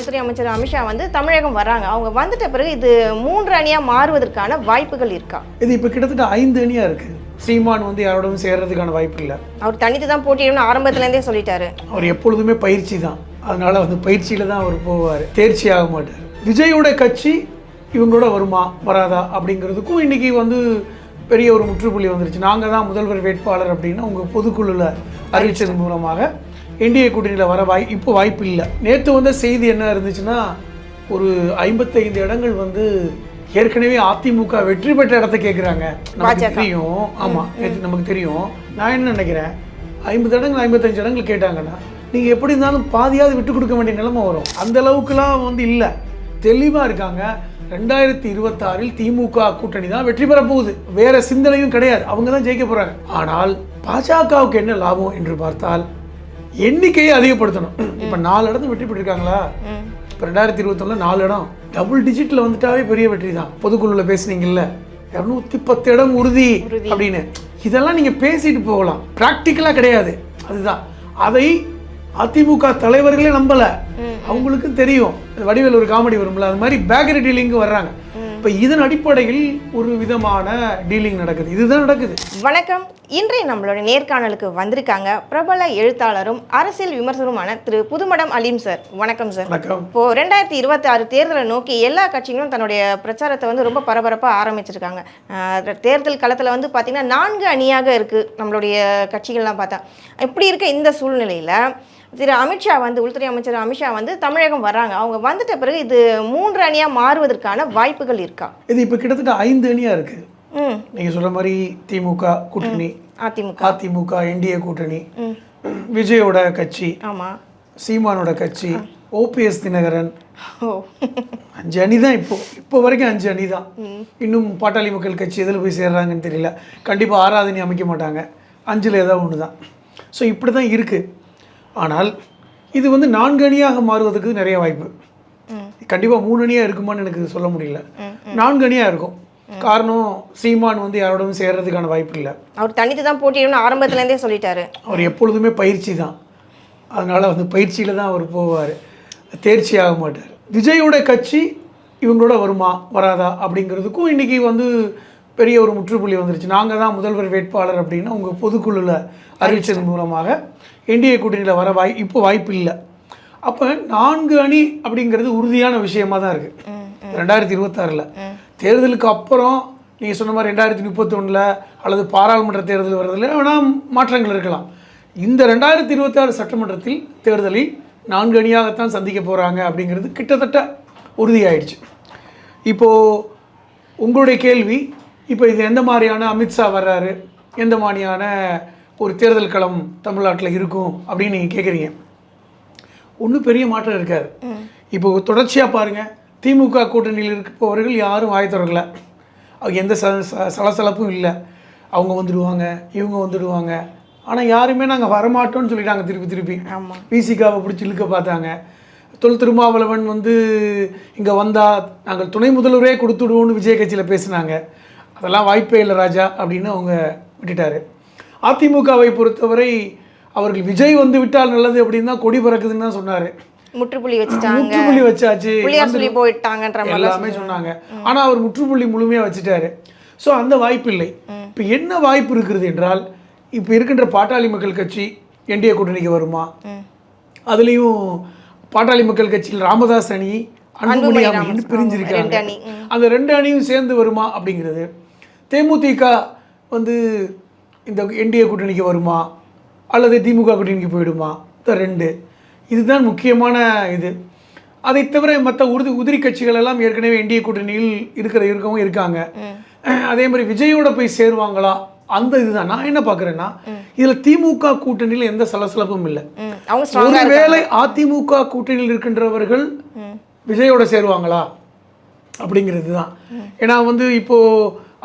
உள்துறை அமைச்சர் அமித்ஷா வந்து தமிழகம் வராங்க அவங்க வந்துட்ட பிறகு இது மூன்று அணியாக மாறுவதற்கான வாய்ப்புகள் இருக்கா? இது இப்போ கிட்டத்தட்ட ஐந்து அணியாக இருக்குது சீமான் வந்து யாரோடவும் சேர்றதுக்கான வாய்ப்பு இல்லை. அவர் தனித்து தான் போட்டியிடணும்னு ஆரம்பத்துலேருந்தே சொல்லிட்டாரு. அவர் எப்பொழுதுமே பயிற்சி தான். அதனால வந்து பயிற்சியில் தான் அவர் போவார். தேர்ச்சி ஆக மாட்டார். விஜயோட கட்சி இவங்களோட வருமா வராதா அப்படிங்கிறதுக்கும் இன்னைக்கு வந்து பெரிய ஒரு முற்றுப்புள்ளி வந்துருச்சு. நாங்கள் தான் முதல்வர் வேட்பாளர் அப்படின்னு உங்கள் பொதுக்குழுவில் அறிவிச்சது மூலமாக என்டிஏ கூட்டணியில் வர வாய் இப்போ வாய்ப்பு இல்லை. நேற்று வந்த செய்தி என்ன இருந்துச்சுன்னா ஒரு ஐம்பத்தைந்து இடங்கள் வந்து ஏற்கனவே அதிமுக வெற்றி பெற்ற இடத்த கேட்குறாங்க நமக்கு. தெரியும். ஆமாம் நேற்று நமக்கு தெரியும். நான் என்ன நினைக்கிறேன்? ஐம்பது இடங்கள் ஐம்பத்தஞ்சு இடங்கள் கேட்டாங்கன்னா நீங்கள் எப்படி இருந்தாலும் பாதியாவது விட்டு கொடுக்க வேண்டிய நிலைமை வரும். அந்த அளவுக்குலாம் வந்து இல்லை. தெளிவாக இருக்காங்க. ரெண்டாயிரத்தி இருபத்தாறில் திமுக கூட்டணி தான் வெற்றி பெற போகுது. வேற சிந்தனையும் கிடையாது. அவங்க தான் ஜெயிக்க போறாங்க. ஆனால் பாஜகவுக்கு என்ன லாபம் என்று பார்த்தால் எண்ணிக்கையை அதிகப்படுத்தணும். இப்போ நாலு இடத்துல வெற்றி பெற்றிருக்காங்களா? இப்போ ரெண்டாயிரத்தி இருபத்தொன்னில் நாலு இடம். டபுள் டிஜிட்டில் வந்துட்டாவே பெரிய வெற்றி தான். பொதுக்குழுவில் பேசுனீங்கல்ல. இரநூத்தி பத்து இடம் உறுதி அப்படின்னு. இதெல்லாம் நீங்கள் பேசிட்டு போகலாம். ப்ராக்டிக்கலாக கிடையாது. அதுதான். அதை அதிமுக தலைவர்களே நம்பல. அவங்களுக்கு தெரியும். வடிவேல் ஒரு காமெடி வரும்ல. அது மாதிரி பேக்கரி டீலிங்கு வர்றாங்க. இப்போ இதன் அடிப்படையில் ஒரு விதமான டீலிங் நடக்குது. இதுதான் நடக்குது. வணக்கம். இன்றைய நம்மளோட நேர்காணலுக்கு வந்திருக்காங்க பிரபல எழுத்தாளரும் அரசியல் விமர்சகருமான திரு புதுமடம் அலீம் சார். வணக்கம் சார். வணக்கம். இப்போ ரெண்டாயிரத்தி இருபத்தி ஆறு தேர்தலை நோக்கி எல்லா கட்சிகளும் தன்னுடைய பிரச்சாரத்தை வந்து ரொம்ப பரபரப்பாக ஆரம்பிச்சிருக்காங்க. தேர்தல் களத்தில் வந்து பார்த்திங்கன்னா நான்கு அணியாக இருக்குது நம்மளுடைய கட்சிகள்லாம் பார்த்தா. இப்படி இருக்க இந்த சூழ்நிலையில் திரு அமித்ஷா வந்து உள்துறை அமைச்சர் அமித்ஷா வந்து தமிழகம் வராங்க அவங்க வந்துட்ட பிறகு இது மூன்று அணியாக மாறுவதற்கான வாய்ப்புகள் இருக்கா? இது இப்போ கிட்டத்தட்ட ஐந்து அணியாக இருக்குது நீங்கள் சொல்ற மாதிரி திமுக கூட்டணி அதிமுக. அதிமுக என்டிஏ கூட்டணி விஜயோட கட்சி ஆமாம் சீமானோட கட்சி ஓபிஎஸ் தினகரன். அஞ்சு அணி தான் இப்போ. இப்போ வரைக்கும் அஞ்சு அணி தான் இன்னும் பாட்டாளி மக்கள் கட்சி எதில் போய் சேர்றாங்கன்னு தெரியல. கண்டிப்பாக ஆராதனை அமைக்க மாட்டாங்க. அஞ்சில் ஏதாவது ஒன்று தான் ஸோ இப்படி தான் இருக்குது ஆனால் இது வந்து நான்கு அணியாக மாறுவதற்கு நிறைய வாய்ப்பு. கண்டிப்பாக மூணு அணியாக இருக்குமான்னு எனக்கு சொல்ல முடியல. நான்கு அணியாக இருக்கும். காரணம் சீமான் வந்து யாரோடவும் சேர்றதுக்கான வாய்ப்பு இல்லை. அவர் தனித்து தான் போட்டியிடணும்னு ஆரம்பத்துலேருந்தே சொல்லிட்டாரு. அவர் எப்பொழுதுமே பயிற்சி தான். அதனால் வந்து பயிற்சியில் தான் அவர் போவார். தேர்ச்சி ஆக மாட்டார். விஜயோட கட்சி இவங்களோட வருமா வராதா அப்படிங்கிறதுக்கும் இன்றைக்கி வந்து பெரிய ஒரு முற்றுப்புள்ளி வந்துருச்சு. நாங்கள் தான் முதல்வர் வேட்பாளர் அப்படின்னு உங்கள் பொதுக்குழுவில் அறிவிச்சது மூலமாக என்டிஏ கூட்டணியில் வர வாய் இப்போ வாய்ப்பு இல்லை. அப்போ நான்கு அணி அப்படிங்கிறது உறுதியான விஷயமா தான் இருக்குது ரெண்டாயிரத்தி இருபத்தாறில். தேர்தலுக்கு அப்புறம் நீங்கள் சொன்ன மாதிரி ரெண்டாயிரத்தி முப்பத்தொன்னில் அல்லது பாராளுமன்ற தேர்தல் வர்றதுல வேணால் மாற்றங்கள் இருக்கலாம். இந்த ரெண்டாயிரத்தி இருபத்தாறு சட்டமன்றத்தில் தேர்தலில் நான்கு அணியாகத்தான் சந்திக்க போகிறாங்க அப்படிங்கிறது கிட்டத்தட்ட உறுதியாயிடுச்சு. இப்போது உங்களுடைய கேள்வி இப்போ இது எந்த மாதிரியான அமித்ஷா வர்றாரு? எந்த மாதிரியான ஒரு தேர்தல் களம் தமிழ்நாட்டில் இருக்கும் அப்படின்னு நீங்கள் கேட்குறீங்க ஒன்றும் பெரிய மாற்றம் இருக்காது. இப்போ தொடர்ச்சியாக பாருங்கள் திமுக கூட்டணியில் இருப்பவர்கள் யாரும் வாய் திறக்கல. அவங்க எந்த ச சலசலப்பும் இல்லை. அவங்க வந்துடுவாங்க இவங்க வந்துடுவாங்க. ஆனால் யாருமே நாங்கள் வரமாட்டோம்னு சொல்லிட்டாங்க திருப்பி திருப்பி. பிசிகாவை பிடிச்சி இழுக்க பார்த்தாங்க. தொல் திருமாவளவன் வந்து இங்கே வந்தால் நாங்கள் துணை முதல்வரே கொடுத்துடுவோம்னு விஜய் கட்சியில் பேசினாங்க. அதெல்லாம் வாய்ப்பே இல்லை ராஜா அப்படின்னு அவங்க விட்டுட்டாரு. அதிமுகவை பொறுத்தவரை அவர்கள் விஜய் வந்து விட்டால் நல்லது அப்படின்னு தான் கொடி பறக்குதுன்னு தான் சொன்னார். முற்றுப்புள்ளி வச்சுட்டாங்க. முற்றுப்புள்ளி வச்சாச்சு. சொல்லி போயிட்டாங்கன்ற எல்லாமே சொன்னாங்க. ஆனால் அவர் முற்றுப்புள்ளி முழுமையாக வச்சுட்டாரு. ஸோ அந்த வாய்ப்பு இல்லை இப்போ என்ன வாய்ப்பு இருக்கிறது என்றால் இப்போ இருக்கின்ற பாட்டாளி மக்கள் கட்சி என்டிஏ கூட்டணிக்கு வருமா? அதுலேயும் பாட்டாளி மக்கள் கட்சியில் ராமதாஸ் அணி அன்புமணி அப்படின்னு பிரிஞ்சிருக்காங்க. அந்த ரெண்டு அணியும் சேர்ந்து வருமா அப்படிங்கிறது? தேமுதிக வந்து இந்த என்டிஏ கூட்டணிக்கு வருமா? அல்லது திமுக கூட்டணிக்கு போயிடுமா? இந்த ரெண்டு. இதுதான் முக்கியமான இது. அதை தவிர மற்ற உறுதி உதிரி கட்சிகள் எல்லாம் ஏற்கனவே என்டிஏ கூட்டணியில் இருக்கிற இருக்கவும் இருக்காங்க. அதே மாதிரி விஜயோட போய் சேருவாங்களா? அந்த இதுதான். நான் என்ன பார்க்குறேன்னா இதில் திமுக கூட்டணியில் எந்த சலசலப்பும் இல்லை. ஒருவேளை அதிமுக கூட்டணியில் இருக்கின்றவர்கள் விஜயோட சேருவாங்களா? அப்படிங்கிறது தான் ஏன்னா வந்து இப்போ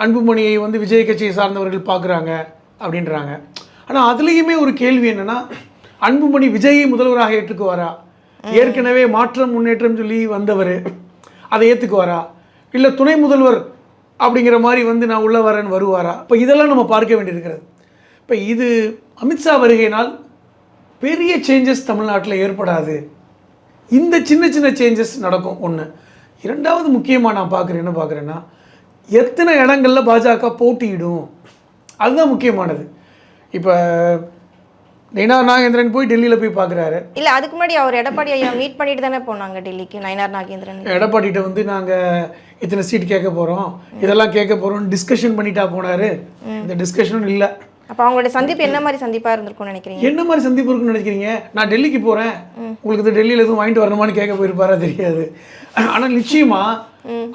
அன்புமணியை வந்து விஜய் கட்சியை சார்ந்தவர்கள் பார்க்குறாங்க அப்படின்றாங்க. ஆனால் அதுலேயுமே ஒரு கேள்வி என்னென்னா அன்புமணி விஜயை முதல்வராக ஏற்றுக்குவாரா? ஏற்கனவே மாற்றம் முன்னேற்றம் சொல்லி வந்தவர் அதை ஏற்றுக்குவாரா இல்லை துணை முதல்வர் அப்படிங்கிற மாதிரி வந்து நான் உள்ள வரேன் வருவாரா? இப்போ இதெல்லாம் நம்ம பார்க்க வேண்டியிருக்கிறது. இப்போ இது அமித்ஷா வருகையினால் பெரிய சேஞ்சஸ் தமிழ்நாட்டில் ஏற்படாது. இந்த சின்ன சின்ன சேஞ்சஸ் நடக்கும். ஒன்று இரண்டாவது முக்கியமாக நான் பார்க்குறேன் என்ன பார்க்குறேன்னா எத்தனை இடங்கள்ல பாஜக போட்டியிடும்? அதுதான் முக்கியமானது. இப்போ நைனா நாகேந்திரன் போய் டெல்லியில் போய் பார்க்குறாரு இல்ல அதுக்கு முன்னாடி அவர் எடப்பாடி ஐயா மீட் பண்ணிட்டு தானே போனாங்க டெல்லிக்கு நயனார் நாகேந்திரன். எடப்பாடிகிட்ட வந்து நாங்கள் இத்தனை சீட் கேட்க போகிறோம் இதெல்லாம் கேட்க போகிறோம் டிஸ்கஷன் பண்ணிட்டா போனார். இந்த டிஸ்கஷனும் இல்லை. அப்ப அவங்களுடைய சந்திப்பு என்ன மாதிரி சந்திப்பா இருந்திருக்கும்னு நினைக்கிறீங்க? என்ன மாதிரி சந்திப்பு இருக்குன்னு நினைக்கிறீங்க? நான் டெல்லிக்கு போகிறேன் உங்களுக்கு இந்த டெல்லியில் எதுவும் வாங்கிட்டு வரணுமான்னு கேட்க போயிருப்பாரா தெரியாது. ஆனால் நிச்சயமா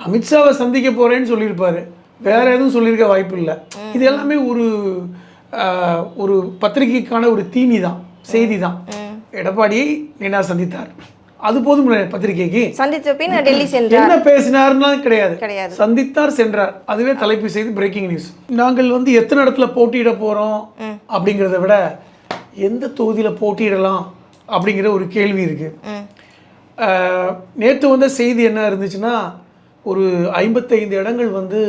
அமித்ஷாவை சந்திக்க போகிறேன்னு சொல்லியிருப்பாரு. வேற எதுவும் சொல்லியிருக்க வாய்ப்பு இல்லை. இது எல்லாமே ஒரு ஒரு பத்திரிகைக்கான ஒரு தீனி தான் செய்தி தான் எடப்பாடியை நினா சந்தித்தார். அது போதும் பத்திரிகைக்கு. சந்தித்த பின் டெல்லி சென்றார். என்ன பேசினார்னா கிடையாது. கிடையாது. சந்தித்தார் சென்றார். அதுவே தலைப்பு செய்தி பிரேக்கிங் நியூஸ் நாங்கள் வந்து எத்தனை இடத்துல போட்டியிட போறோம் அப்படிங்கிறத விட எந்த தொகுதியில போட்டியிடலாம் அப்படிங்கிற ஒரு கேள்வி இருக்கு. நேற்று வந்த செய்தி என்ன இருந்துச்சுன்னா ஒரு ஐம்பத்தைந்து இடங்கள் வந்து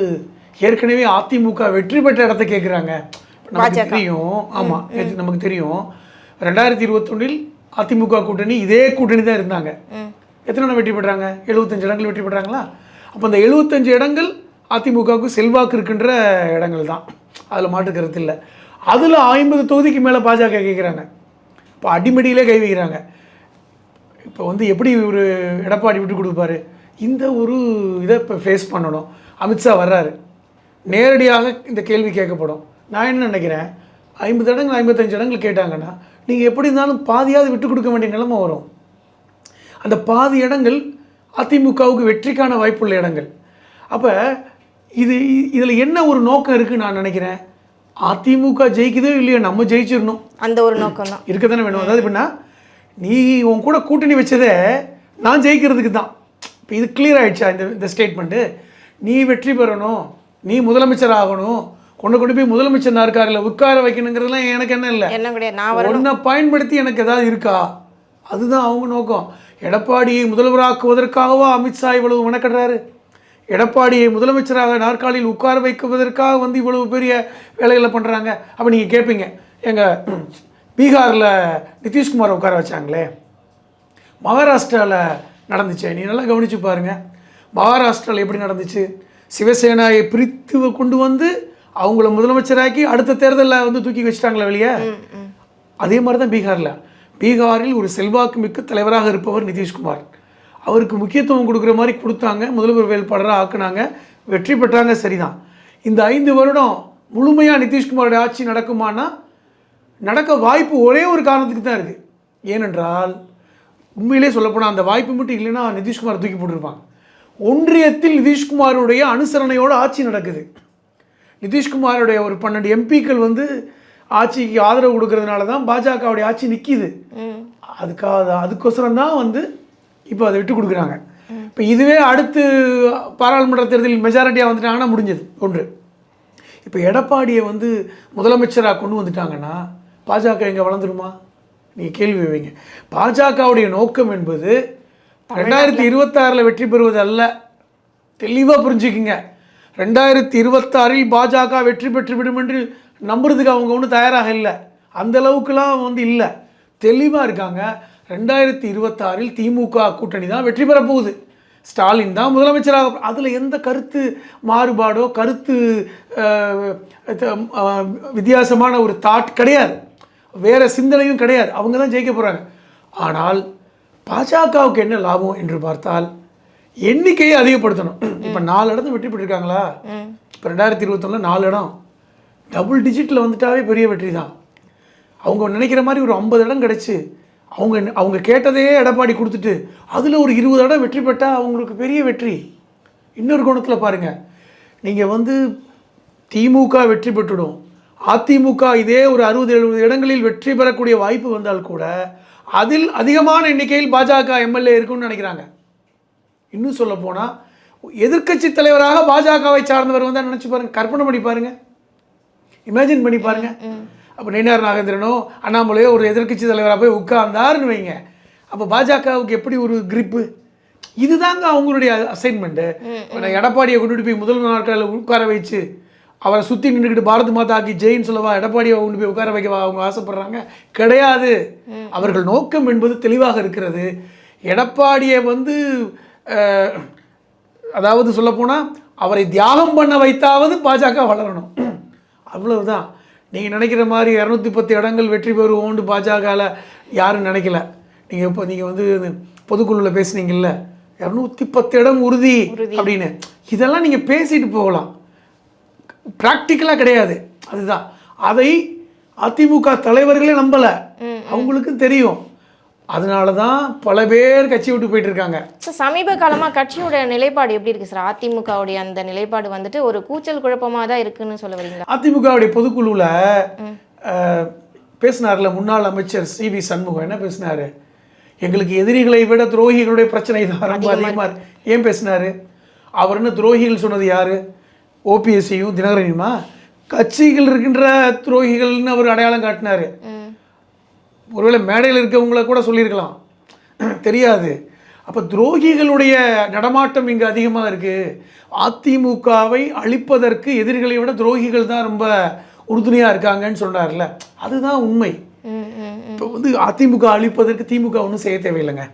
ஏற்கனவே அதிமுக வெற்றி பெற்ற இடத்த கேட்குறாங்க நமக்கு தெரியும். ஆமா நேத்து நமக்கு தெரியும். ரெண்டாயிரத்தி இருபத்தொன்னில் அதிமுக கூட்டணி இதே கூட்டணி தான் இருந்தாங்க. எத்தனை இடம் வெற்றி பெற்றாங்க? எழுபத்தஞ்சு இடங்கள் வெற்றி பெற்றாங்களா? அப்போ அந்த எழுபத்தஞ்சு இடங்கள் அதிமுகவுக்கு செல்வாக்கு இருக்கின்ற இடங்கள் தான். அதில் மாற்று கருத்து இல்லை. அதில் ஐம்பது தொகுதிக்கு மேலே பாஜக கேட்குறாங்க இப்போ அடிமடியிலே கை வைக்கிறாங்க. இப்போ வந்து எப்படி ஒரு எடப்பாடி விட்டு கொடுப்பாரு? இந்த ஒரு இதை இப்போ ஃபேஸ் பண்ணணும். அமித்ஷா வர்றாரு. நேரடியாக இந்த கேள்வி கேட்கப்படும். நான் என்ன நினைக்கிறேன்? ஐம்பது இடங்கள் ஐம்பத்தஞ்சு இடங்கள் கேட்டாங்கன்னா நீங்கள் எப்படி இருந்தாலும் பாதியாவது விட்டு கொடுக்க வேண்டிய நிலைமை வரும். அந்த பாதி இடங்கள் அதிமுகவுக்கு வெற்றிக்கான வாய்ப்புள்ள இடங்கள். அப்போ இது இதில் என்ன ஒரு நோக்கம் இருக்குன்னு நான் நினைக்கிறேன்? அதிமுக ஜெயிக்குதோ இல்லையோ நம்ம ஜெயிச்சிடணும். அந்த ஒரு நோக்கம் தான் இருக்க தானே வேணும். அதாவது எப்படின்னா நீ உன் கூட கூட்டணி வச்சதே நான் ஜெயிக்கிறதுக்கு தான். இப்போ இது கிளியர் ஆயிடுச்சா இந்த இந்த ஸ்டேட்மெண்ட்டு நீ வெற்றி பெறணும். நீ முதலமைச்சர் ஆகணும் கொண்டு கொண்டு போய் முதலமைச்சர் நாற்காரில் உட்கார வைக்கணுங்கிறதுலாம் எனக்கு என்ன இல்லை. என்ன கிடையாது நான் உன்னை பயன்படுத்தி எனக்கு ஏதாவது இருக்கா? அதுதான் அவங்க நோக்கம். எடப்பாடியை முதல்வராக்குவதற்காகவா அமித்ஷா இவ்வளவு மெனக்கடுறாரு? எடப்பாடியை முதலமைச்சராக நாற்காலியில் உட்கார வைக்குவதற்காக வந்து இவ்வளவு பெரிய வேலைகளை பண்ணுறாங்க அப்போ நீங்கள் கேட்பீங்க எங்கள் பீகாரில் நிதிஷ்குமாரை உட்கார வச்சாங்களே. மகாராஷ்டிராவில் நடந்துச்சு நீ நல்லா கவனிச்சு பாருங்க. மகாராஷ்டிராவில் எப்படி நடந்துச்சு? சிவசேனாவை பிரித்து கொண்டு வந்து அவங்கள முதலமைச்சராக்கி அடுத்த தேர்தலில் வந்து தூக்கி வச்சிட்டாங்களே வெளியே? அதே மாதிரி தான் பீகாரில். பீகாரில் ஒரு செல்வாக்கு மிக்க தலைவராக இருப்பவர் நிதிஷ்குமார். அவருக்கு முக்கியத்துவம் கொடுக்குற மாதிரி கொடுத்தாங்க முதல்வர் வேட்பாளராக ஆக்குனாங்க வெற்றி பெற்றாங்க சரிதான். இந்த ஐந்து வருடம் முழுமையாக நிதிஷ்குமாரோட ஆட்சி நடக்குமானா நடக்க வாய்ப்பு ஒரே ஒரு காரணத்துக்கு தான் இருக்குது ஏனென்றால் உண்மையிலே சொல்லப்போனால் அந்த வாய்ப்பு மட்டும் இல்லைன்னா நிதிஷ்குமார் தூக்கி போட்டிருப்பாங்க. ஒன்றியத்தில் நிதிஷ்குமாருடைய அனுசரணையோட ஆட்சி நடக்குது. நிதிஷ்குமாருடைய ஒரு பன்னெண்டு எம்பிக்கள் வந்து ஆட்சிக்கு ஆதரவு கொடுக்கறதுனால தான் பாஜகவுடைய ஆட்சி நிற்கிது அதுக்காக அதுக்கோசரம் தான் வந்து இப்போ அதை விட்டு கொடுக்குறாங்க. இப்போ இதுவே அடுத்து பாராளுமன்ற தேர்தலில் மெஜாரிட்டியாக வந்துட்டாங்கன்னா முடிஞ்சது ஒன்று. இப்போ எடப்பாடியை வந்து முதலமைச்சராக கொண்டு வந்துட்டாங்கன்னா பாஜக எங்கே வளர்ந்துருமா? நீங்கள் கேள்வி வைங்க. பாஜகவுடைய நோக்கம் என்பது ரெண்டாயிரத்தி இருபத்தாறில் வெற்றி பெறுவது அல்ல தெளிவாக புரிஞ்சுக்குங்க. ரெண்டாயிரத்தி இருபத்தாறில் பாஜக வெற்றி பெற்று விடும் என்று நம்புறதுக்கு அவங்க ஒன்றும் தயாராக இல்லை. அந்த அளவுக்குலாம் வந்து இல்லை. தெளிவாக இருக்காங்க. ரெண்டாயிரத்தி இருபத்தாறில் திமுக கூட்டணி தான் வெற்றி பெற போகுது. ஸ்டாலின் தான் முதலமைச்சராக. அதில் எந்த கருத்து மாறுபாடோ கருத்து வித்தியாசமான ஒரு தாட் கிடையாது. வேறு சிந்தனையும் கிடையாது. அவங்க தான் ஜெயிக்க போகிறாங்க ஆனால் பாஜகவுக்கு என்ன லாபம் என்று பார்த்தால் எண்ணிக்கையை அதிகப்படுத்தணும். இப்போ நாலு இடத்துல வெற்றி பெற்றிருக்காங்களா? இப்போ ரெண்டாயிரத்தி இருபத்தொன்னில் நாலு இடம். டபுள் டிஜிட்டில் வந்துட்டாவே பெரிய வெற்றி தான். அவங்க நினைக்கிற மாதிரி ஒரு ஐம்பது இடம் கிடச்சி அவங்க அவங்க கேட்டதே எடப்பாடி கொடுத்துட்டு அதில் ஒரு இருபது இடம் வெற்றி பெற்றால் அவங்களுக்கு பெரிய வெற்றி. இன்னொரு கோணத்தில் பாருங்கள் நீங்கள் வந்து திமுக வெற்றி பெற்றுடும். அதிமுக இதே ஒரு அறுபது எழுபது இடங்களில் வெற்றி பெறக்கூடிய வாய்ப்பு வந்தால் கூட அதில் அதிகமான எண்ணிக்கையில் பாஜக எம்எல்ஏ இருக்குன்னு நினைக்கிறாங்க. இன்னும் சொல்ல போனால் எதிர்க்கட்சி தலைவராக பாஜகவை சார்ந்தவர் வந்தால் நினச்சி பாருங்க கற்பனை பண்ணி பாருங்க. இமேஜின் பண்ணி பாருங்க. அப்போ நயினார் நாகேந்திரனோ அண்ணாமலையோ ஒரு எதிர்க்கட்சி தலைவராக போய் உட்கார்ந்தாருன்னு வைங்க. அப்போ பாஜகவுக்கு எப்படி ஒரு கிரிப்பு இதுதாங்க அவங்களுடைய அசைன்மெண்ட்டு எடப்பாடியை கொண்டுட்டு போய் முதல் நாட்களில் உட்கார வச்சு அவரை சுற்றி நின்றுக்கிட்டு பாரத் மாதாக்கு ஜெயின் சொல்லவா எடப்பாடியை கொண்டு போய் உட்கார வைக்கவா அவங்க ஆசைப்படுறாங்க? கிடையாது. அவர்கள் நோக்கம் என்பது தெளிவாக இருக்கிறது. எடப்பாடியை வந்து அதாவது சொல்லப்போனால் அவரை தியாகம் பண்ண வைத்தாவது பாஜக வளரணும். அவ்வளவுதான். நீங்கள் நினைக்கிற மாதிரி இரநூத்தி பத்து இடங்கள் வெற்றி பெறுவோம்னு பாஜகவில் யாரும் நினைக்கல. நீங்கள் இப்போ நீங்கள் வந்து பொதுக்குழுவில் பேசுனீங்கல்ல இரநூத்தி பத்து இடம் உறுதி அப்படின்னு. இதெல்லாம் நீங்கள் பேசிட்டு போகலாம். ப்ராக்டிக்கலாக கிடையாது. அதுதான். அதை அதிமுக தலைவர்களே நம்பலை. அவங்களுக்கும் தெரியும். அதனால தான் பல பேர் கட்சி விட்டு போயிட்டு இருக்காங்க சார் சமீப காலமாக கட்சியோட நிலைப்பாடு எப்படி இருக்கு சார் அதிமுகவுடைய அந்த நிலைப்பாடு வந்துட்டு ஒரு கூச்சல் குழப்பமாக தான் இருக்குன்னு சொல்ல வரீங்களா? அதிமுகவுடைய பொதுக்குழுவில் பேசினார்ல முன்னாள் அமைச்சர் சி வி சண்முகம். என்ன பேசினாரு? எங்களுக்கு எதிரிகளை விட துரோகிகளுடைய பிரச்சனை தான். ரொம்ப அதிகமாக ஏன் பேசினாரு? அவர் என்ன துரோகிகள் சொன்னது யாரு? ஓபிஎஸ்சியும் தினகரனியுமா கட்சிகள் இருக்கின்ற துரோகிகள்னு அவர் அடையாளம் காட்டினாரு. ஒருவேளை மேடையில் இருக்கவங்கள கூட சொல்லியிருக்கலாம். தெரியாது. அப்போ துரோகிகளுடைய நடமாட்டம் இங்கே அதிகமாக இருக்குது அதிமுகவை அழிப்பதற்கு எதிரிகளை விட துரோகிகள் தான் ரொம்ப உறுதுணையாக இருக்காங்கன்னு சொன்னார்ல அதுதான் உண்மை. இப்போ வந்து அதிமுக அழிப்பதற்கு திமுக ஒன்றும் செய்ய தேவையில்லைங்க.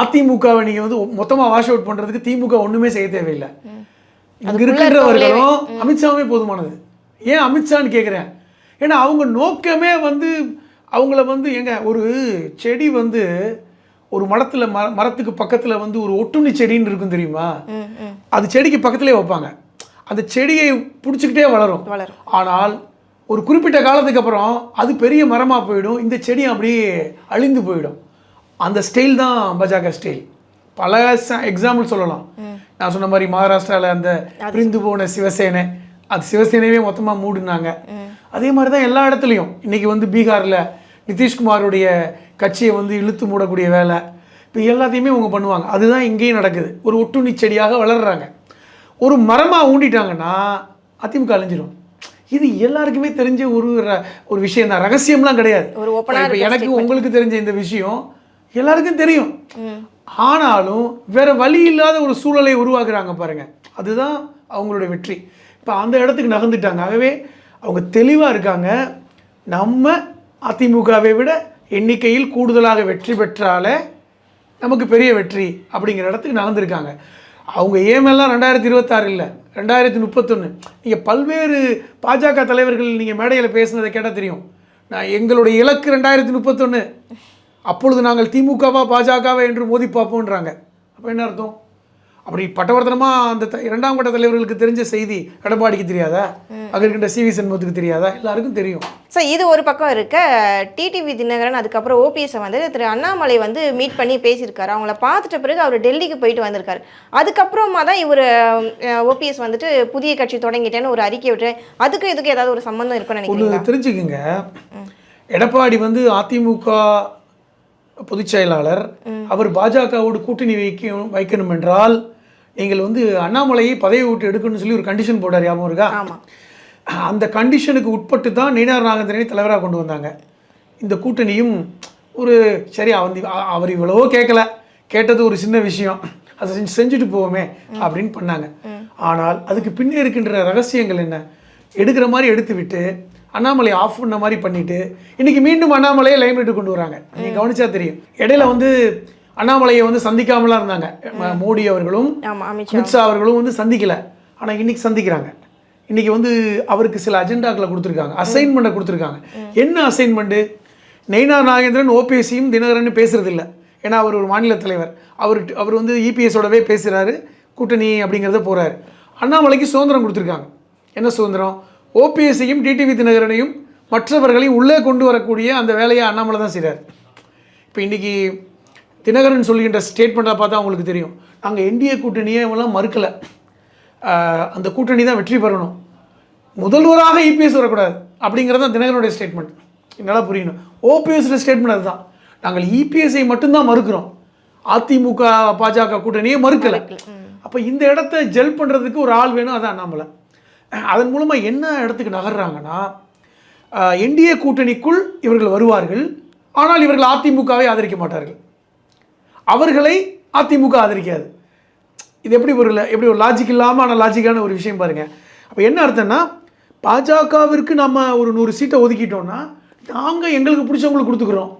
அதிமுகவை நீங்கள் வந்து மொத்தமாக வாஷ் அவுட் பண்ணுறதுக்கு திமுக ஒன்றுமே செய்ய தேவையில்லை. இங்க இருக்கின்றவர்களும் அமித்ஷாவே போதுமானது. ஏன் அமித்ஷான்னு கேட்குறேன் ஏன்னா அவங்க நோக்கமே வந்து அவங்கள வந்து எங்க ஒரு செடி வந்து ஒரு மரத்தில் மர மரத்துக்கு பக்கத்தில் வந்து ஒரு ஒட்டுண்ணி செடின்னு இருக்கும் தெரியுமா? அது செடிக்கு பக்கத்துலேயே வைப்பாங்க. அந்த செடியை பிடிச்சிக்கிட்டே வளரும். வளரும். ஆனால் ஒரு குறிப்பிட்ட காலத்துக்கு அப்புறம் அது பெரிய மரமாக போயிடும். இந்த செடி அப்படியே அழிந்து போயிடும். அந்த ஸ்டைல் தான் பாஜக ஸ்டைல் பல எக்ஸாம்பிள் சொல்லலாம். நான் சொன்ன மாதிரி மகாராஷ்டிராவில் அந்த பிரிந்து போன சிவசேனை அது சிவசேனையே மொத்தமாக மூடினாங்க. அதே மாதிரி தான் எல்லா இடத்துலையும். இன்றைக்கி வந்து பீகாரில் நிதிஷ்குமாருடைய கட்சியை வந்து இழுத்து மூடக்கூடிய வேலை இப்போ எல்லாத்தையுமே அவங்க பண்ணுவாங்க. அதுதான் இங்கேயும் நடக்குது. ஒரு ஒட்டுண்ணி செடியாக வளர்றாங்க. ஒரு மரமாக ஊண்டிட்டாங்கன்னா அதிமுக அழிஞ்சிடும் இது எல்லாருக்குமே தெரிஞ்ச ஒரு ஒரு விஷயம் தான். ரகசியம்லாம் கிடையாது. எனக்கு உங்களுக்கு தெரிஞ்ச இந்த விஷயம் எல்லாருக்கும் தெரியும். ஆனாலும் வேறு வழி இல்லாத ஒரு சூழலை உருவாக்குறாங்க பாருங்கள் அதுதான் அவங்களுடைய வெற்றி. இப்போ அந்த இடத்துக்கு நகர்ந்துட்டாங்க. ஆகவே அவங்க தெளிவாக இருக்காங்க. நம்ம அதிமுகவை விட எண்ணிக்கையில் கூடுதலாக வெற்றி பெற்றாலே நமக்கு பெரிய வெற்றி அப்படிங்கிற இடத்துக்கு நகர்ந்துருக்காங்க. அவங்க ஏமெல்லாம் ரெண்டாயிரத்தி இருபத்தாறு இல்லை. ரெண்டாயிரத்தி முப்பத்தொன்று நீங்கள் பல்வேறு பாஜக தலைவர்கள் நீங்கள் மேடையில் பேசுனதை கேட்டால் தெரியும். நான் எங்களுடைய இலக்கு ரெண்டாயிரத்தி முப்பத்தொன்று அப்பொழுது நாங்கள் திமுகவா பாஜகவா என்று மோதி பார்ப்போன்றாங்க அப்போ என்ன அர்த்தம்? அப்படி பட்டவர்த்தனமாக அந்த இரண்டாம் கட்ட தலைவர்களுக்கு தெரிஞ்ச செய்தி எடப்பாடிக்கு தெரியாதா? அங்கே இருக்கின்ற சி வி சண்முகத்துக்கு தெரியாதா? எல்லாருக்கும் தெரியும். சார் இது ஒரு பக்கம் இருக்க டிடிவி தினகரன் அதுக்கப்புறம் ஓபிஎஸ்ஸை வந்து திரு அண்ணாமலை வந்து மீட் பண்ணி பேசியிருக்காரு. அவங்கள பார்த்துட்ட பிறகு அவர் டெல்லிக்கு போயிட்டு வந்திருக்காரு. அதுக்கப்புறமா தான் இவர் ஓபிஎஸ் வந்துட்டு புதிய கட்சி தொடங்கிட்டேன்னு ஒரு அறிக்கை விட்டு அதுக்கு இதுக்கு ஏதாவது ஒரு சம்மந்தம் இருக்குன்னு நினைக்கிறீங்களா? ஒன்று தெரிஞ்சுக்குங்க. எடப்பாடி வந்து அதிமுக பொதுச் செயலாளர் அவர் பாஜகவோடு கூட்டணி வைக்க வைக்கணும் என்றால் நீங்கள் வந்து அண்ணாமலையை பதவி விட்டு எடுக்கணும்னு சொல்லி ஒரு கண்டிஷன் போட்டார் ஞாபகம் இருக்கா? அந்த கண்டிஷனுக்கு உட்பட்டு தான் நீனார் நாகேந்திரனை தலைவராக கொண்டு வந்தாங்க. இந்த கூட்டணியும் ஒரு சரி அவன் அவர் இவ்வளவோ கேட்கல கேட்டது ஒரு சின்ன விஷயம். அதை செஞ்சு செஞ்சுட்டு போவோமே அப்படின்னு பண்ணாங்க. ஆனால் அதுக்கு பின்னே இருக்கின்ற ரகசியங்கள் என்ன? எடுக்கிற மாதிரி எடுத்து விட்டு அண்ணாமலை ஆஃப் பண்ண மாதிரி பண்ணிட்டு இன்னைக்கு மீண்டும் அண்ணாமலையை லைம்லைட்டு கொண்டு வராங்க. நீங்கள் கவனிச்சா தெரியும். இடையில வந்து அண்ணாமலையை வந்து சந்திக்காமலாம் இருந்தாங்க. மோடி அவர்களும் அமித்ஷா. அவர்களும் வந்து சந்திக்கல. ஆனால் இன்னைக்கு சந்திக்கிறாங்க. இன்னைக்கு வந்து அவருக்கு சில அஜெண்டாக்களை கொடுத்துருக்காங்க. அசைன்மெண்ட்டை கொடுத்துருக்காங்க. என்ன அசைன்மெண்ட்டு நெய்னார் நாகேந்திரன் ஓபிஎஸ்சியும் தினகரன் பேசுறது இல்ல. ஏன்னா அவர் ஒரு மாநில தலைவர். அவர் அவர் வந்து இபிஎஸோடவே பேசுகிறாரு கூட்டணி அப்படிங்கிறத போகிறாரு அண்ணாமலைக்கு சுதந்திரம் கொடுத்துருக்காங்க. என்ன சுதந்திரம்? ஓபிஎஸ்சியும் டிடிவி தினகரனையும் மற்றவர்களையும் உள்ளே கொண்டு வரக்கூடிய அந்த வேலையை அண்ணாமலை தான் செய்கிறார் இப்போ இன்றைக்கி தினகரன் சொல்கின்ற ஸ்டேட்மெண்ட்டாக பார்த்தா உங்களுக்கு தெரியும். நாங்கள் என்டிஏ கூட்டணியை எல்லாம் மறுக்கலை. அந்த கூட்டணி தான் வெற்றி பெறணும். முதல்வராக இபிஎஸ் வரக்கூடாது அப்படிங்கிறது தான் தினகரனுடைய ஸ்டேட்மெண்ட் என்னால் புரியணும். ஓபிஎஸ்ல ஸ்டேட்மெண்ட் அதுதான். நாங்கள் இபிஎஸ்ஐ மட்டும்தான் மறுக்கிறோம். அதிமுக பாஜக கூட்டணியை மறுக்கலை. அப்போ இந்த இடத்த ஜெல் பண்ணுறதுக்கு ஒரு ஆள் வேணும் அதான் அண்ணாமலை. அதன் மூலமாக என்ன இடத்துக்கு நகர்றாங்கன்னா என்டிஏ கூட்டணிக்குள் இவர்கள் வருவார்கள். ஆனால் இவர்கள் அதிமுகவை ஆதரிக்க மாட்டார்கள். அவர்களை அதிமுக ஆதரிக்காது. இது எப்படி ஒரு எப்படி ஒரு லாஜிக் இல்லாமல் ஆனால் லாஜிக்கான ஒரு விஷயம் பாருங்கள் அப்போ என்ன அர்த்தம்னா பாஜகவிற்கு நம்ம ஒரு நூறு சீட்டை ஒதுக்கிட்டோம்னா நாங்கள் எங்களுக்கு பிடிச்சவங்களுக்கு கொடுத்துக்குறோம்.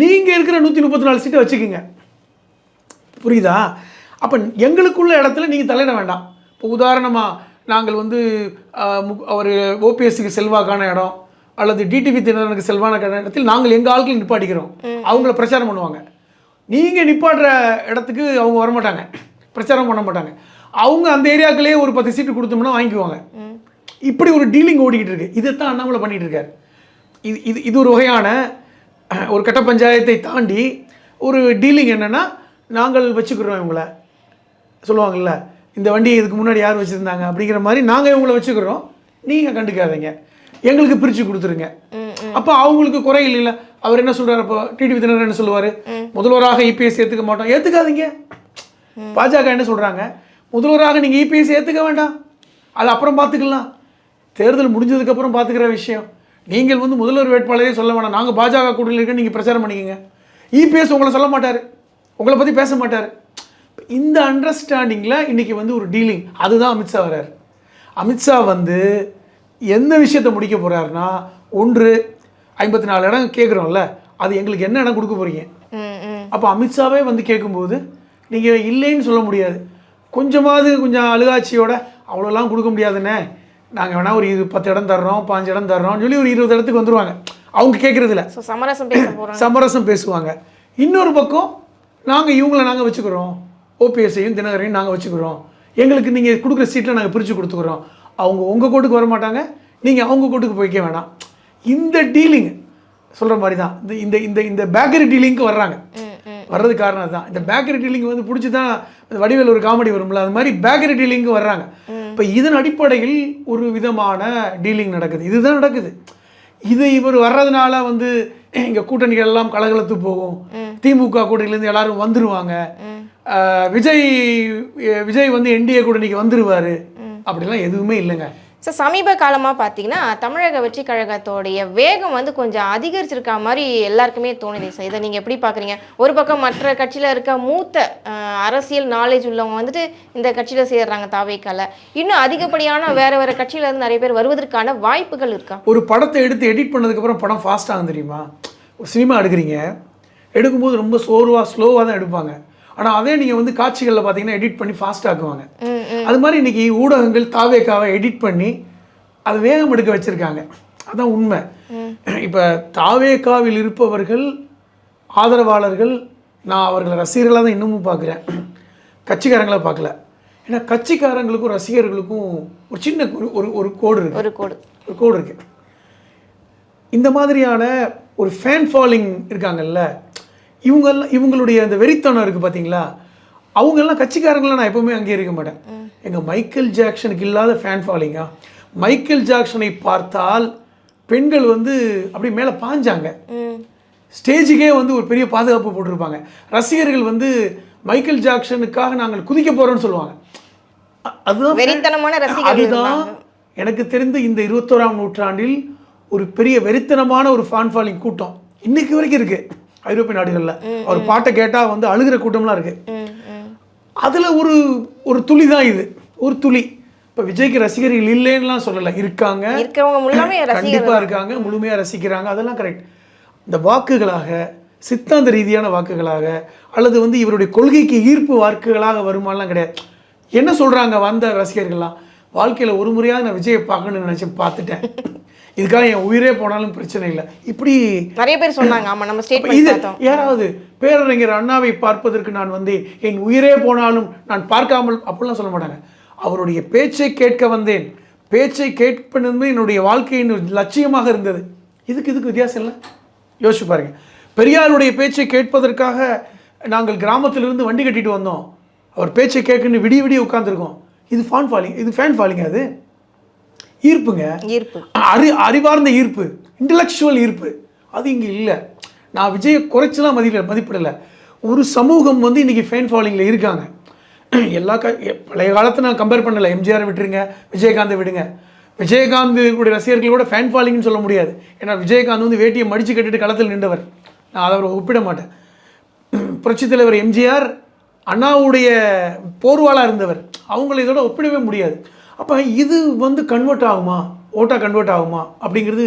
நீங்கள் இருக்கிற நூற்றி முப்பத்தி நாலு சீட்டை வச்சுக்கோங்க. புரியுதா? அப்போ எங்களுக்குள்ள இடத்துல நீங்கள் தலையிட வேண்டாம். இப்போ உதாரணமாக நாங்கள் வந்து அவர் ஓபிஎஸ்சிக்கு செல்வாக்கான இடம் அல்லது டிடிவி தினகரனுக்கு செல்வான இடத்தில் நாங்கள் எங்கள் ஆட்கள் நிப்பாட்டிக்கிறோம். அவங்கள பிரச்சாரம் பண்ணுவாங்க. நீங்கள் நிப்பாட்டுற இடத்துக்கு அவங்க வரமாட்டாங்க. பிரச்சாரம் பண்ண மாட்டாங்க. அவங்க அந்த ஏரியாக்குள்ளேயே ஒரு பத்து சீட்டு கொடுத்தோம்னா வாங்கிக்குவாங்க. இப்படி ஒரு டீலிங் ஓடிக்கிட்டு இருக்கு. இதைத்தான் அண்ணாமலை பண்ணிட்டு இருக்காரு. இது இது இது ஒரு வகையான ஒரு கட்ட பஞ்சாயத்தை தாண்டி ஒரு டீலிங் என்னன்னா நாங்கள் வச்சுக்கிறோம் இவங்கள. சொல்லுவாங்கல்ல இந்த வண்டியை இதுக்கு முன்னாடி யார் வச்சுருந்தாங்க அப்படிங்கிற மாதிரி நாங்கள் இவங்கள வச்சுக்கிறோம். நீங்கள் கண்டுக்காதீங்க. எங்களுக்கு பிரித்து கொடுத்துருங்க. அப்போ அவங்களுக்கு குறை இல்லைல்ல. அவர் என்ன சொல்றாரு அப்போ? டிடிவி தினகரன் என்ன சொல்லுவார்? முதல்வராக இபிஎஸ் ஏற்றுக்க மாட்டோம். ஏற்றுக்காதீங்க பாஜக என்ன சொல்கிறாங்க முதல்வராக நீங்கள் இபிஎஸ் ஏற்றுக்க வேண்டாம். அது அப்புறம் பார்த்துக்கலாம் தேர்தல் முடிஞ்சதுக்கப்புறம் பார்த்துக்கிற விஷயம். நீங்கள் வந்து முதல்வர் வேட்பாளரே சொல்ல வேணாம். நாங்கள் பாஜக கூட்டணியில் இருக்க நீங்கள் பிரச்சாரம் பண்ணிக்கங்க. இபிஎஸ் உங்களை சொல்ல மாட்டார். உங்களை பற்றி பேச மாட்டார். இந்த அண்டர்ஸ்டாண்டிங்கில் இன்றைக்கி வந்து ஒரு டீலிங் அதுதான் அமித்ஷா வர்றார். அமித்ஷா வந்து எந்த விஷயத்தை முடிக்க போகிறாருன்னா ஒன்று ஐம்பத்தி நாலு இடம் கேட்குறோம்ல அது எங்களுக்கு என்ன இடம் கொடுக்க போகிறீங்க அப்போ அமித்ஷாவே வந்து கேட்கும்போது நீங்கள் இல்லைன்னு சொல்ல முடியாது. கொஞ்சமாவது கொஞ்சம் அழுகாட்சியோட அவ்வளோலாம் கொடுக்க முடியாதுண்ணே. நாங்கள் வேணால் ஒரு இது பத்து இடம் தர்றோம் பாஞ்சு இடம் தர்றோம்னு சொல்லி ஒரு இருபது இடத்துக்கு வந்துருவாங்க. அவங்க கேட்குறதில்ல சமரசம் சமரசம் பேசுவாங்க. இன்னொரு பக்கம் நாங்கள் இவங்கள நாங்கள் வச்சுக்கிறோம். ஓபிஎஸ்ஐயும் தினகரையும் நாங்கள் வச்சுக்கிறோம். எங்களுக்கு நீங்கள் கொடுக்குற சீட்டில் நாங்கள் பிரித்து கொடுத்துக்குறோம். அவங்க உங்கள் கோட்டுக்கு வர மாட்டாங்க. நீங்கள் அவங்க கோட்டுக்கு போய்க்க வேணாம். இந்த டீலிங் சொல்கிற மாதிரி தான் இந்த இந்த இந்த இந்த பேக்கரி டீலிங்க்கு வர்றாங்க. வர்றது காரணம் தான் இந்த பேக்கரி டீலிங் வந்து பிடிச்சி தான் வடிவேல் ஒரு காமெடி வரும்ல அது மாதிரி பேக்கரி டீலிங்க்கு வர்றாங்க. இப்போ இதன் அடிப்படையில் ஒரு விதமான டீலிங் நடக்குது. இதுதான் நடக்குது. இது இவர் வர்றதுனால வந்து இங்கே கூட்டணிகள் எல்லாம் கலகலத்து போகும். திமுக கூட்டணியிலேருந்து எல்லாரும் வந்துருவாங்க. விஜய் விஜய் வந்து என்டிஏ கூட்டணிக்கு வந்துருவாரு. அப்படிலாம் எதுவுமே இல்லைங்க. ஸோ சமீப காலமாக பார்த்தீங்கன்னா தமிழக வெற்றி கழகத்தோடைய வேகம் வந்து கொஞ்சம் அதிகரிச்சிருக்க மாதிரி எல்லாருக்குமே தோணுது. சார் இதை நீங்கள் எப்படி பார்க்குறீங்க ஒரு பக்கம் மற்ற கட்சியில் இருக்க மூத்த அரசியல் நாலேஜ் உள்ளவங்க வந்துட்டு இந்த கட்சியில் சேர்றாங்க தாவேக்கால. இன்னும் அதிகப்படியான வேற வேற கட்சியில இருந்து நிறைய பேர் வருவதற்கான வாய்ப்புகள் இருக்கா? ஒரு படத்தை எடுத்து எடிட் பண்ணதுக்கப்புறம் படம் ஃபாஸ்ட் ஆகும் தெரியுமா? ஒரு சினிமா எடுக்கிறீங்க. எடுக்கும்போது ரொம்ப சோர்வாக ஸ்லோவாக தான் எடுப்பாங்க. ஆனால் அதே நீங்கள் வந்து காட்சிகளில் பார்த்தீங்கன்னா எடிட் பண்ணி ஃபாஸ்ட் ஆக்குவாங்க. ம் ம். அது மாதிரி இன்னைக்கு ஊடகங்கள் தாவேக்காவை எடிட் பண்ணி அதை வேகம் எடுக்க வச்சிருக்காங்க. அதான் உண்மை. இப்போ தாவேக்காவில் இருப்பவர்கள் ஆதரவாளர்கள் நான் அவர்களை ரசிகர்களாக தான் இன்னமும் பார்க்குறேன் கட்சிக்காரங்களா பார்க்கல ஏன்னா கட்சிக்காரங்களுக்கும் ரசிகர்களுக்கும் ஒரு சின்ன ஒரு ஒரு ஒரு கோடு இருக்கு. ஒரு கோடு. ஒரு கோடு இருக்கு. இந்த மாதிரியான ஒரு ஃபேன் ஃபாலோயிங் இருக்காங்கல்ல இவங்கெல்லாம் இவங்களுடைய அந்த வெறித்தனம் இருக்குது பார்த்தீங்களா அவங்கெல்லாம் கட்சிக்காரங்களாம் நான் எப்பவுமே அங்கீகரிக்க மாட்டேன். எங்கள் மைக்கேல் ஜாக்சனுக்கு இல்லாத ஃபேன் ஃபாலோயிங்கா மைக்கேல் ஜாக்சனை பார்த்தால் பெண்கள் வந்து அப்படி மேலே பாஞ்சாங்க. ஸ்டேஜுக்கே வந்து ஒரு பெரிய பாதுகாப்பு போட்டிருப்பாங்க. ரசிகர்கள் வந்து மைக்கேல் ஜாக்சனுக்காக நாங்கள் குதிக்க போகிறோம்னு சொல்லுவாங்க. அதுதான் அதுதான். எனக்கு தெரிந்து இந்த இருபத்தோராம் நூற்றாண்டில் ஒரு பெரிய வெறித்தனமான ஒரு ஃபேன் ஃபாலோயிங் கூட்டம் இன்னைக்கு வரைக்கும் இருக்கு. ஐரோப்பிய நாடுகளில். அவர் பாட்டை கேட்டால் வந்து அழுகிற கூட்டம்லாம் இருக்கு. அதில் ஒரு ஒரு துளி தான் இது. ஒரு துளி. இப்போ விஜய்க்கு ரசிகர்கள் இல்லைன்னுலாம் சொல்லலை. இருக்காங்க. இருக்கிறவங்க முழுமே ரசிகர்கள் கண்டிப்பா இருக்காங்க. முழுமையா ரசிக்கிறாங்க. அதெல்லாம் கரெக்ட் இந்த வாக்குகளாக சித்தாந்த ரீதியான வாக்குகளாக அல்லது வந்து இவருடைய கொள்கைக்கு ஈர்ப்பு வாக்குகளாக வருமானலாம் கிடையாது. என்ன சொல்றாங்க வந்த ரசிகர்கள்லாம்? வாழ்க்கையில ஒரு முறையாவது நான் விஜயை பார்க்கணும்னு நினைச்சு பார்த்துட்டேன். இதுக்காக என் உயிரே போனாலும் பிரச்சனை இல்லை. இப்படி நிறைய பேர் சொன்னாங்க. ஆமா நம்ம ஸ்டேட்மெண்ட் இது யாராவது பேரறிஞர் அண்ணாவை பார்ப்பதற்கு நான் வந்தேன் என் உயிரே போனாலும் நான் பார்க்காமல் அப்படிலாம் சொல்ல மாட்டாங்க. அவருடைய பேச்சை கேட்க வந்தேன். பேச்சை கேட்பது என்னுடைய வாழ்க்கையின் லட்சியமாக இருந்தது. இதுக்கு இதுக்கு வித்தியாசம் இல்லை. யோசிச்சு பாருங்க. பெரியாருடைய பேச்சை கேட்பதற்காக நாங்கள் கிராமத்திலிருந்து வண்டி கட்டிட்டு வந்தோம். அவர் பேச்சை கேட்கணும்னு விடிய விடிய உட்காந்துருக்கோம் இது ஃபான் ஃபாலிங் இது ஃபேன் ஃபாலிங் அது. ஈர்ப்புங்க. ஈர்ப்பு. அறி அறிவார்ந்த ஈர்ப்பு. இன்டலெக்சுவல் ஈர்ப்பு. அது இங்கே இல்லை. நான் விஜயை குறைச்சலாம் மதிப்பிட மதிப்பிடலை. ஒரு சமூகம் வந்து இன்னைக்கு ஃபேன் ஃபாலோயிங்கில் இருக்காங்க. எல்லா க பழைய காலத்தை நான் கம்பேர் பண்ணலை. எம்ஜிஆரை விட்டுருங்க விஜயகாந்தை விடுங்க. விஜயகாந்த் கூட ரசிகர்களோட ஃபேன் ஃபாலோயிங்னு சொல்ல முடியாது. ஏன்னா விஜயகாந்த் வந்து வேட்டியை மடித்து கட்டிட்டு களத்தில் நின்றவர். நான் அதை அவரை ஒப்பிட மாட்டேன். புரட்சித் தலைவர் எம்ஜிஆர் அண்ணாவுடைய போர்வாளாக இருந்தவர். அவங்கள இதோட ஒப்பிடவே முடியாது. அப்போ இது வந்து கன்வெர்ட் ஆகுமா? ஓட்டா கன்வெர்ட் ஆகுமா? அப்படிங்கிறது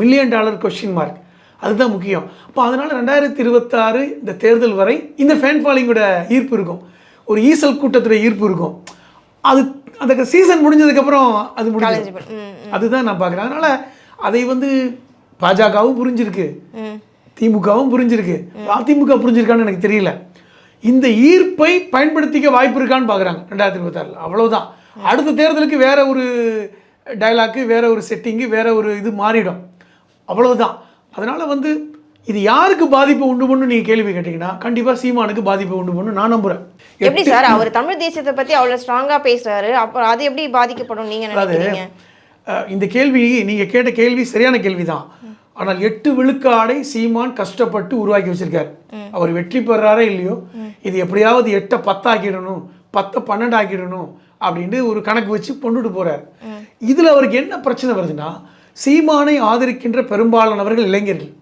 மில்லியன் டாலர் கொஸ்டின் மார்க் அதுதான் முக்கியம். அப்போ அதனால் ரெண்டாயிரத்தி இருபத்தாறு இந்த தேர்தல் வரை இந்த ஃபேன் ஃபாலோயிங்கோட ஈர்ப்பு இருக்கும். ஒரு ஈசல் கூட்டத்துடைய ஈர்ப்பு இருக்கும். அது அந்த சீசன் முடிஞ்சதுக்கப்புறம் அது முடிஞ்சு அதுதான் நான் பார்க்குறேன். அதனால் அதை வந்து பாஜகவும் புரிஞ்சிருக்கு. திமுகவும் புரிஞ்சிருக்கு. அதிமுக புரிஞ்சிருக்கான்னு எனக்கு தெரியல. இந்த ஈர்ப்பை பயன்படுத்திக்க வாய்ப்பு இருக்கான்னு பார்க்குறாங்க. ரெண்டாயிரத்தி இருபத்தாறில். அவ்வளவுதான். அடுத்த தேர்தலுக்கு வேற ஒரு டைலாக்கு வேற ஒரு செட்டிங்கு வேற ஒரு இது மாறிடும். அவ்வளவுதான். அதனால வந்து இது யாருக்கு பாதிப்பு உண்டு பண்ணு நீங்கள் கேள்வி கேட்டிங்கன்னா கண்டிப்பாக சீமானுக்கு பாதிப்பு உண்டு பண்ணு நான் நம்புகிறேன் எப்படி சார்? அவர் தமிழ் தேசியத்தை பத்தி அவ்வளவு ஸ்ட்ராங்கா பேசுறாரு. அப்புறம் அது எப்படி பாதிக்கப்படும் நீங்க நினைக்கிறீங்க? இந்த கேள்வி நீங்கள் கேட்ட கேள்வி சரியான கேள்வி தான் ஆனால் எட்டு விழுக்காடை சீமான் கஷ்டப்பட்டு உருவாக்கி வச்சிருக்காரு. அவர் வெற்றி பெறாரே இல்லையோ? இது எப்படியாவது எட்டை பத்தாக்கிடணும் பத்தை பன்னெண்டு ஆக்கிடணும் அப்படின்ட்டு ஒரு கணக்கு வச்சு கொண்டுட்டு போறார். இதுல அவருக்கு என்ன பிரச்சனை வருதுன்னா சீமானை ஆதரிக்கின்ற பெரும்பாலானவர்கள் இளைஞர்கள்.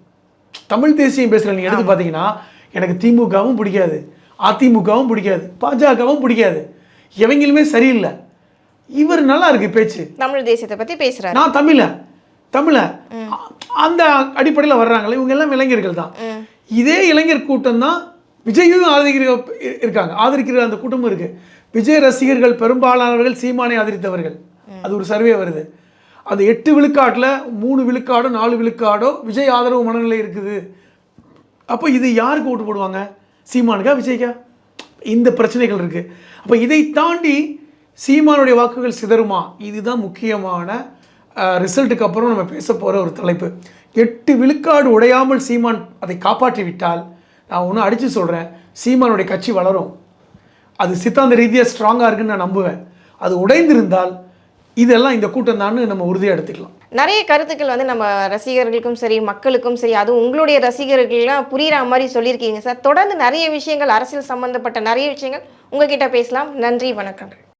தமிழ் தேசியம் பேசுகிற நீங்கள் எடுத்து பார்த்தீங்கன்னா எனக்கு திமுகவும் பிடிக்காது அதிமுகவும் பிடிக்காது பாஜகவும் பிடிக்காது. எவங்களுமே சரியில்லை. இவர் நல்லா இருக்கு பேச்சு. தமிழ் தேசியத்தை பத்தி பேசுறாரு. நான் தமிழன் அ- அந்த அடிப்படையில் வர்றாங்களே இவங்க எல்லாம் இளைஞர்கள் தான். இதே இளைஞர் கூட்டம் தான் விஜயும் ஆதரிக்கிற இருக்காங்க. ஆதரிக்கிற அந்த கூட்டமும் இருக்கு. விஜய் ரசிகர்கள் பெரும்பாலானவர்கள் சீமானை ஆதரித்தவர்கள். அது ஒரு சர்வே வருது. அந்த எட்டு விழுக்காட்டில் மூணு விழுக்காடோ நாலு விழுக்காடோ விஜய் ஆதரவு மனநிலை இருக்குது. அப்போ இது யாருக்கு ஓட்டு போடுவாங்க? சீமானுக்கா விஜய்க்கா? இந்த பிரச்சனைகள் இருக்கு. அப்போ இதை தாண்டி சீமானுடைய வாக்குகள் சிதறுமா? இதுதான் முக்கியமான ரிசல்ட்டுக்கு அப்புறம் நம்ம பேச போகிற ஒரு தலைப்பு. எட்டு விழுக்காடு உடையாமல் சீமான் அதை காப்பாற்றி விட்டால் நான் ஒன்று அடித்து சொல்கிறேன் சீமானுடைய கட்சி வளரும். அது சித்தாந்த ரீதியாக ஸ்ட்ராங்காக இருக்குன்னு நான் நம்புவேன். அது உடைந்திருந்தால் இதெல்லாம் இந்த கூட்டம் நம்ம உறுதியாக எடுத்துக்கலாம். நிறைய கருத்துக்கள் வந்து நம்ம ரசிகர்களுக்கும் சரி மக்களுக்கும் சரி அதுவும் உங்களுடைய ரசிகர்கள்லாம் புரிகிற மாதிரி சொல்லியிருக்கீங்க சார். தொடர்ந்து நிறைய விஷயங்கள் அரசியல் சம்மந்தப்பட்ட நிறைய விஷயங்கள் உங்ககிட்ட பேசலாம். நன்றி வணக்கம்.